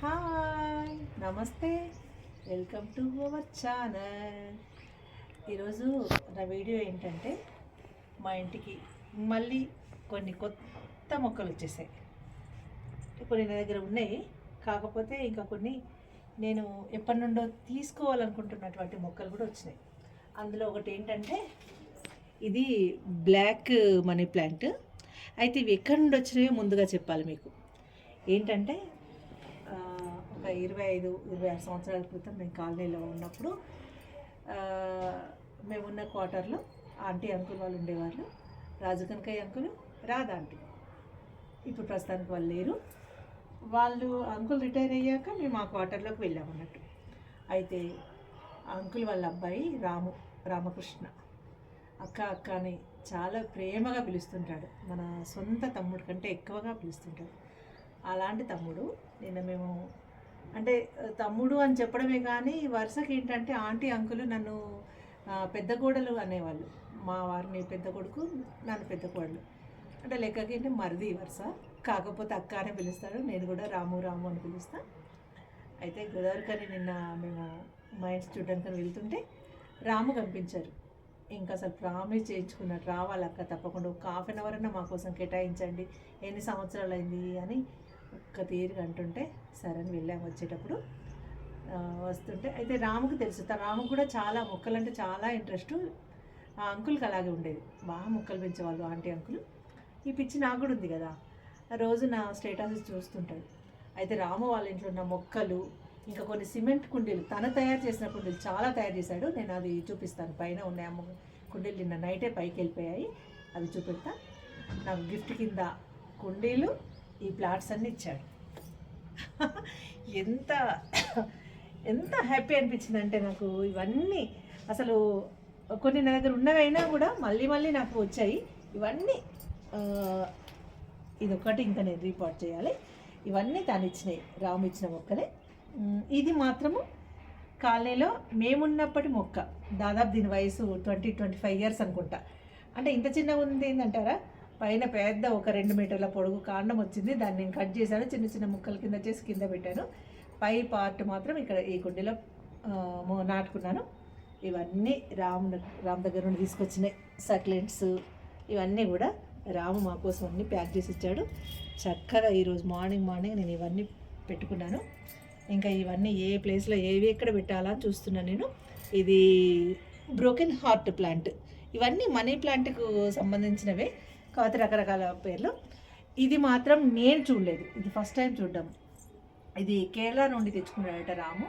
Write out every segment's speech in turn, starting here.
Hi నమస్తే. Welcome to our channel. ఈరోజు నా వీడియో ఏంటంటే మా ఇంటికి మళ్ళీ కొన్ని కొత్త మొక్కలు వచ్చేసాయి. కొన్ని నా దగ్గర ఉన్నాయి. కాకపోతే ఇంకా కొన్ని నేను ఎప్పటి నుండో తీసుకోవాలనుకుంటున్నటువంటి మొక్కలు కూడా వచ్చినాయి. అందులో ఒకటి ఏంటంటే ఇది బ్లాక్ మనీ ప్లాంట్. అయితే ఇవి ఎక్కడి నుండి వచ్చినాయో ముందుగా చెప్పాలి మీకు. ఏంటంటే ఒక ఇరవై ఐదు ఇరవై ఆరు సంవత్సరాల క్రితం మేము కాలనీలో ఉన్నప్పుడు మేమున్న క్వార్టర్లో ఆంటీ అంకుల్ వాళ్ళు ఉండేవాళ్ళు. Raju Kanakayya uncle Radha aunty. ఇప్పుడు ప్రస్తుతానికి వాళ్ళు లేరు. వాళ్ళు అంకుల్ రిటైర్ అయ్యాక మేము ఆ క్వార్టర్లోకి వెళ్ళాము అన్నట్టు. అయితే అంకుల్ వాళ్ళ అబ్బాయి రాము రామకృష్ణ. అక్క అక్క అని చాలా ప్రేమగా పిలుస్తుంటాడు. మన సొంత తమ్ముడు కంటే ఎక్కువగా పిలుస్తుంటాడు. అలాంటి తమ్ముడు నిన్న మేము అంటే తమ్ముడు అని చెప్పడమే కానీ వరుసకి ఏంటంటే ఆంటీ అంకులు నన్ను పెద్ద కోడలు అనేవాళ్ళు. మా వారిని పెద్ద కొడుకు నన్ను పెద్ద కోడలు. అంటే లెక్కకి ఏంటి? మరిది వరుస. కాకపోతే అక్క అని పిలుస్తాడు నేను కూడా రాము రాము అని పిలుస్తాను అయితే గోదావరికని నిన్న మేము మా ఇంటి చూడడానికి వెళ్తుంటే రాము కనిపించారు. ఇంకా అసలు ప్రామిస్ చేయించుకున్నారు రావాలి అక్క తప్పకుండా ఒక హాఫ్ అన్ అవర్ అన్న మా కోసం కేటాయించండి. ఎన్ని సంవత్సరాలు అయింది అని ఒక్క తీరుగా అంటుంటే సరే అని వెళ్ళాము వచ్చేటప్పుడు. వస్తుంటే అయితే రాముకు తెలుసు. తా- రాముకు కూడా చాలా మొక్కలు అంటే చాలా ఇంట్రెస్ట్. ఆ అంకుల్కి అలాగే ఉండేది. బాగా మొక్కలు పెంచేవాళ్ళు ఆంటీ అంకులు. ఈ పిచ్చి నాకు కూడా ఉంది కదా. రోజు నా స్టేటస్ చూస్తుంటాడు. అయితే రాము వాళ్ళ ఇంట్లో ఉన్న మొక్కలు ఇంకా కొన్ని సిమెంట్ కుండీలు తన తయారు చేసిన కుండీలు చాలా తయారు చేశాడు. నేను అది చూపిస్తాను. పైన ఉన్నాయి అమ్మ కుండీలు నిన్న నైటే పైకి వెళ్ళిపోయాయి. అవి చూపెడతా. నాకు గిఫ్ట్ కింద కుండీలు ఈ ప్లాట్స్ అన్నీ ఇచ్చాడు ఎంత ఎంత హ్యాపీ అనిపించింది అంటే నాకు ఇవన్నీ అసలు కొన్ని నా దగ్గర ఉన్నవైనా కూడా మళ్ళీ మళ్ళీ నాకు వచ్చాయి. ఇవన్నీ ఇదొకటి ఇంకా నేను రిపోర్ట్ చేయాలి. ఇవన్నీ తాను ఇచ్చినాయి రాము ఇచ్చిన మొక్కలే. ఇది మాత్రము కాలనీలో మేమున్నప్పటి మొక్క. దాదాపు దీని వయసు ట్వంటీ ట్వంటీ ఫైవ్ ఇయర్స్ అనుకుంటా. అంటే ఇంత చిన్నగా ఉంది ఏంటంటారా పైన పెద్ద ఒక రెండు మీటర్ల పొడుగు కాండం వచ్చింది. దాన్ని నేను కట్ చేశాను. చిన్న చిన్న ముక్కల కింద చేసి కింద పెట్టాను. పై పార్ట్ మాత్రం ఇక్కడ ఈ కుండీలో నాటుకున్నాను. ఇవన్నీ రామ్ రామ్ దగ్గర నుండి తీసుకొచ్చినాయి సక్లెంట్స్ ఇవన్నీ కూడా రాము మా కోసం అన్నీ ప్యాక్ చేసి ఇచ్చాడు. చక్కగా ఈరోజు మార్నింగ్ మార్నింగ్ నేను ఇవన్నీ పెట్టుకున్నాను. ఇంకా ఇవన్నీ ఏ ప్లేస్లో ఏవి ఎక్కడ పెట్టాలా అని చూస్తున్నాను నేను. ఇది బ్రోకెన్ హార్ట్ ప్లాంట్. ఇవన్నీ మనీ ప్లాంట్కు సంబంధించినవే. కాకపోతే రకరకాల పేర్లు. ఇది మాత్రం నేను చూడలేదు. ఇది ఫస్ట్ టైం చూడడం. ఇది కేరళ నుండి తెచ్చుకున్నాడట రాము.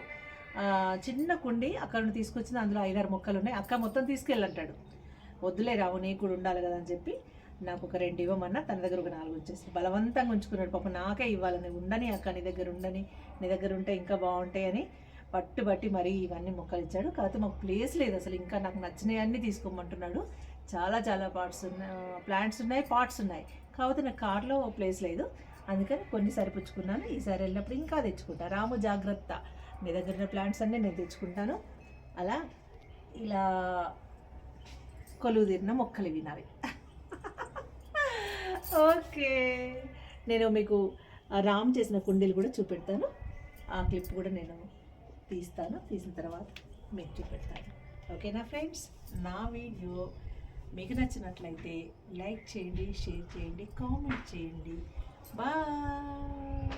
చిన్న కుండి అక్కడ నుండి తీసుకొచ్చింది. అందులో ఐదారు మొక్కలు ఉన్నాయి అక్క మొత్తం తీసుకెళ్ళంటాడు. వద్దులే రావు నీకు కూడా ఉండాలి కదా అని చెప్పి నాకు ఒక రెండు ఇవ్వమన్నా. తన దగ్గర ఒక నాలుగు వచ్చేసి బలవంతంగా ఉంచుకున్నాడు. పాప నాకే ఇవ్వాలని. ఉండని అక్క నీ దగ్గర ఉండని నీ దగ్గర ఉంటే ఇంకా బాగుంటాయి అని పట్టుబట్టి మరీ ఇవన్నీ మొక్కలు ఇచ్చాడు కాకపోతే మాకు ప్లేస్ లేదు అసలు. ఇంకా నాకు నచ్చినవి అన్నీ తీసుకోమంటున్నాడు. చాలా చాలా పార్ట్స్ ఉన్నాయి ప్లాంట్స్ ఉన్నాయి పార్ట్స్ ఉన్నాయి. కాకపోతే నాకు కార్లో ప్లేస్ లేదు. అందుకని కొన్ని సరిపుచ్చుకున్నాను. ఈసారి వెళ్ళినప్పుడు ఇంకా తెచ్చుకుంటా. రాము జాగ్రత్త. మీ దగ్గర ఉన్న ప్లాంట్స్ అన్నీ నేను తెచ్చుకుంటాను. అలా ఇలా కొలువు తీరిన మొక్కలు వినాలి ఓకే. నేను మీకు రామ్ చేసిన కుండీలు కూడా చూపెడతాను. ఆ క్లిప్ కూడా నేను తీస్తాను తీసిన తర్వాత మీకు చూపెడతాను. ఓకేనా ఫ్రెండ్స్? నా వీడియో మీకు నచ్చినట్లయితే లైక్ చేయండి షేర్ చేయండి కామెంట్ చేయండి. బాయ్!